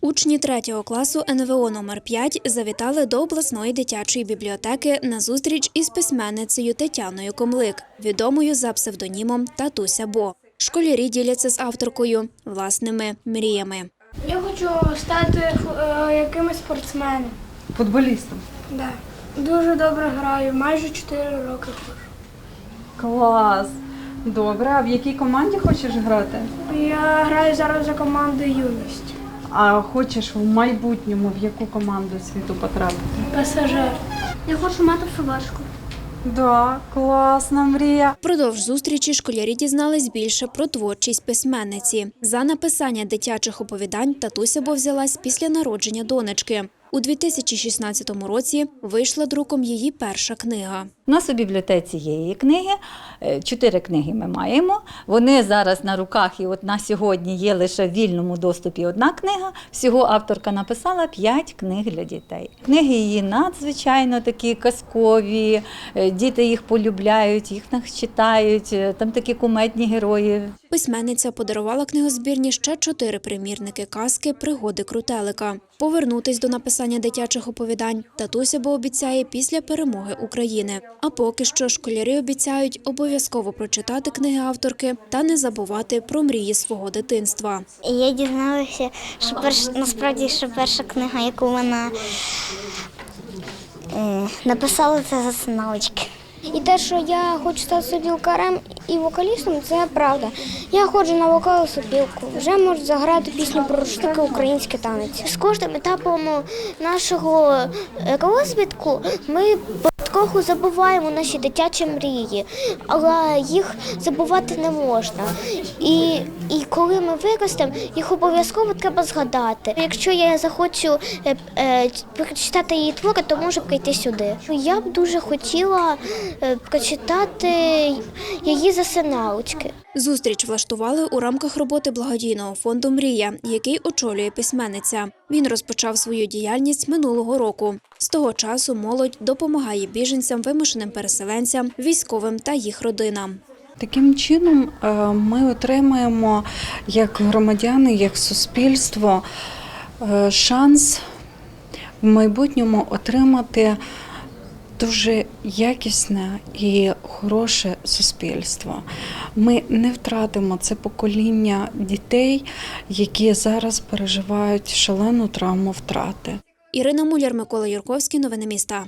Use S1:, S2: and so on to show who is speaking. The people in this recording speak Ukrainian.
S1: Учні третього класу НВО номер 5 завітали до обласної дитячої бібліотеки на зустріч із письменницею Тетяною Комлик, відомою за псевдонімом Татуся Бо. Школярі діляться з авторкою власними мріями.
S2: Я хочу стати е, якимось спортсменом.
S3: Футболістом.
S2: Да. Дуже добре граю, майже 4 роки.
S3: Клас. Добре, а в якій команді хочеш грати?
S2: Я граю зараз за командою юність.
S3: А хочеш в майбутньому в яку команду світу потрапити?
S2: ПСЖ. Я хочу мати собачку.
S3: Да, класна мрія.
S1: Впродовж зустрічі школярі дізнались більше про творчість письменниці. За написання дитячих оповідань татуся Бо взялась після народження донечки. У 2016 році вийшла друком її перша книга.
S4: У нас у бібліотеці є її книги. Е, Чотири книги ми маємо. Вони зараз на руках, і от на сьогодні є лише в вільному доступі одна книга. Всього авторка написала п'ять книг для дітей. Книги її надзвичайно такі казкові. е, Діти їх полюбляють, їх читають. е, Там такі кумедні герої.
S1: Письменниця подарувала книгозбірні ще чотири примірники казки Пригоди крутелика. Повернутись до написання дитячих оповідань татуся бо обіцяє після перемоги України. А поки що школярі обіцяють обов'язково прочитати книги авторки та не забувати про мрії свого дитинства.
S5: Я дізналася, що перш, насправді що перша книга, яку вона е, написала, це засиналочки.
S2: І те, що я хочу стати сопілкарем і вокалістом, це правда. Я ходжу на вокал сопілку. Вже можу заграти пісню про штуки український танець. З кожним етапом нашого е, розвитку ми потроху забуваємо наші дитячі мрії, але їх забувати не можна. І, і коли ми виростемо, їх обов'язково треба згадати. Якщо я захочу е, е, прочитати її твори, то можу прийти сюди. Я б дуже хотіла е, прочитати її засиналочки.
S1: Зустріч влаштували у рамках роботи благодійного фонду Мрія, який очолює письменниця. Він розпочав свою діяльність минулого року. З того часу молодь допомагає біженцям, вимушеним переселенцям, військовим та їх родинам.
S3: Таким чином е, ми отримаємо як громадяни, як суспільство е, шанс в майбутньому отримати дуже якісне і хороше суспільство. Ми не втратимо це покоління дітей, які зараз переживають шалену травму втрати.
S1: Ірина Муляр, Микола Юрковський. Новини міста.